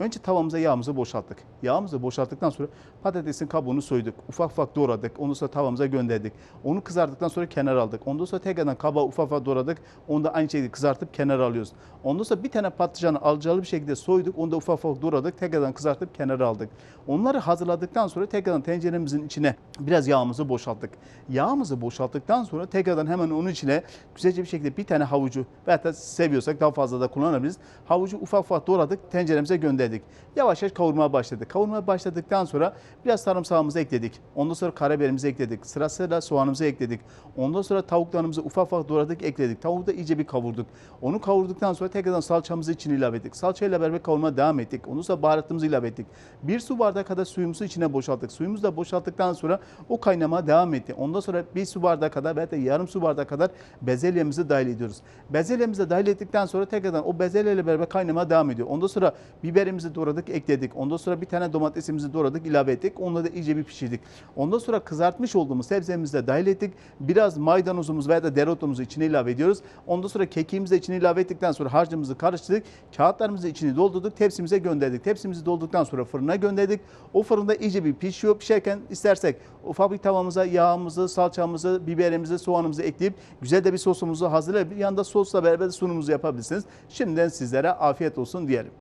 Önce tavamıza yağımızı boşalttık. Yağımızı boşalttıktan sonra patatesin kabuğunu soyduk. Ufak ufak doğradık. Ondan sonra tavamıza gönderdik. Onu kızarttıktan sonra kenara aldık. Ondan sonra tekrardan kabağı ufak ufak doğradık. Onu da aynı şekilde kızartıp kenara alıyoruz. Ondan sonra bir tane patlıcanı alcalı bir şekilde soyduk. Onu da ufak ufak doğradık. Tekrardan kızartıp kenara aldık. Onları hazırladıktan sonra tekrardan tenceremizin içine biraz yağımızı boşalttık. Yağımızı boşalttıktan sonra tekrardan hemen onun içine güzelce bir şekilde bir tane havucu veya da seviyorsak daha fazla da kullanabiliriz. Havucu ufak ufak doğradık. Tenceremize gönderdik. Yavaş yavaş kavurmaya başladık. Kavurmaya başladıktan sonra biraz sarımsağımızı ekledik. Ondan sonra karabiberimizi ekledik. Sırasıyla soğanımızı ekledik. Ondan sonra tavuklarımızı ufak ufak doğradık, ekledik. Tavuğu da iyice bir kavurduk. Onu kavurduktan sonra tekrardan salçamızı içine ilave ettik. Salçayla beraber kavurmaya devam ettik. Ondan sonra baharatımızı ilave ettik. Bir su bardağı kadar suyumuzu içine boşalttık. Suyumuzu da boşalttıktan sonra o kaynamaya devam etti. Ondan sonra bir su bardağı kadar veya da yarım su bardağı kadar bezelyemizi dahil ediyoruz. Bezelyemizi dahil ettikten sonra tekrardan o bezelyeyle beraber kaynamaya devam ediyor. Ondan sonra biberimizi doğradık, ekledik. Ondan sonra bir tane domatesimizi doğradık, ilave ettik. Onunla da iyice bir pişirdik. Ondan sonra kızartmış olduğumuz sebzemizi de dahil ettik. Biraz maydanozumuzu veya da dereotumuzu içine ilave ediyoruz. Ondan sonra kekiğimizi de içine ilave ettikten sonra harcımızı karıştırdık. Kağıtlarımızı içine doldurduk. Tepsimize gönderdik. Tepsimizi doldurduktan sonra fırına gönderdik. O fırında iyice bir pişiyor. Pişerken istersek ufak bir tavamıza yağımızı, salçamızı, biberimizi, soğanımızı ekleyip güzel de bir sosumuzu hazırlayıp yanında sosla beraber sunumuzu yapabilirsiniz. Şimdiden sizlere afiyet olsun diyelim.